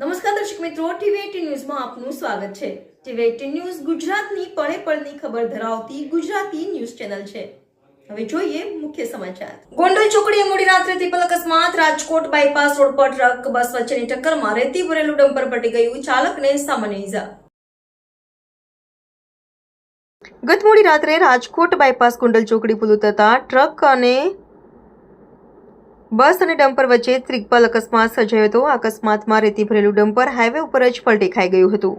નમસ્કાર દર્શક મિત્રો ટીવી ન્યૂઝમાં આપનું સ્વાગત છે. ટીવી ન્યૂઝ ગુજરાતની પળે પળની ખબર ધરાવતી ગુજરાતી ન્યૂઝ ચેનલ છે. હવે જોઈએ મુખ્ય સમાચાર. ગોંડલ ચોકડીએ મોડી રાત્રે ત્રિપલ અકસ્માત, રાજકોટ બાયપાસ રોડ પર ટ્રક, બસ વચ્ચેની ટક્કરમાં રેતી ભરેલું ડમ્પર પટી ગયું, ચાલકને સામાન્ય ઈજા. ગત મોડી રાત્રે રાજકોટ બાયપાસ ગોંડલ ચોકડી પુલ ઉતરતા ટ્રક અને બસ અને ડમ્પર વચ્ચે ત્રિપલ અકસ્માત સર્જાયો હતો. અકસ્માતમાં રેતી ભરેલું ડમ્પર હાઈવે ઉપર જ પલટી ખાઈ ગયું હતું.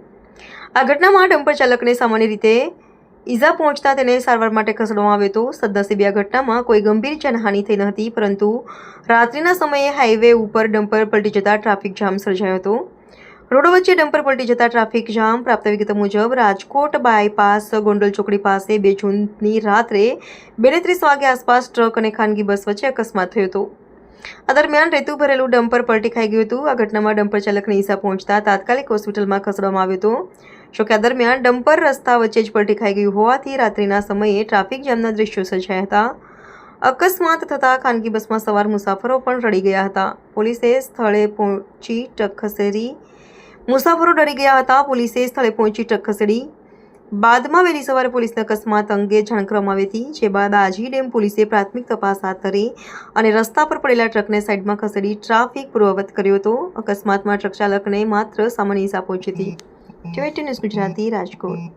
આ ઘટનામાં ડમ્પર ચાલકને સામાન્ય રીતે ઈજા પહોંચતા તેને સારવાર માટે ખસેડવામાં આવ્યો હતો. સદનસીબે આ ઘટનામાં કોઈ ગંભીર જાનહાનિ થઈ ન હતી, પરંતુ રાત્રિના સમયે હાઈવે ઉપર ડમ્પર પલટી જતાં ટ્રાફિક જામ સર્જાયો હતો. રોડ વચ્ચે ડમ્પર પલટી જતા ટ્રાફિક જામ પ્રાપ્ત વિગતો મુજબ રાજકોટ બાયપાસ ગોંડલ ચોકડી પાસે બે જૂનની રાત્રે બે ત્રીસ વાગે આસપાસ ટ્રક અને ખાનગી બસ વચ્ચે અકસ્માત થયો હતો. આ દરમિયાન રેતુ ભરેલું ડમ્પર પલટી ખાઈ ગયું હતું. આ ઘટનામાં ડમ્પર ચાલકને ઈસા પહોંચતા તાત્કાલિક હોસ્પિટલમાં ખસેડવામાં આવ્યો હતો. જોકે આ દરમિયાન ડમ્પર રસ્તા વચ્ચે જ પલટી ખાઈ ગયું હોવાથી રાત્રિના સમયે ટ્રાફિક જામના દ્રશ્યો સર્જાયા હતા. અકસ્માત થતાં ખાનગી બસમાં સવાર મુસાફરો પણ રડી ગયા હતા. પોલીસે સ્થળે પહોંચી ટક ખસેડી મુસાફરો ડરી ગયા હતા. પોલીસે સ્થળે પહોંચી ટક ખસેડી બાદમાં વહેલી સવારે પોલીસને અકસ્માત અંગે જાણ કરવામાં આવી હતી જે બાદ આજી ડેમ પોલીસે પ્રાથમિક તપાસ હાથ ધરી અને રસ્તા પર પડેલા ટ્રકને સાઈડમાં ખસેડી ટ્રાફિક પૂર્વવત કર્યો હતો. અકસ્માતમાં ટ્રક ચાલકને માત્ર સામાન્ય ઈજા પહોંચી હતી. TV news Gujarati Rajkot.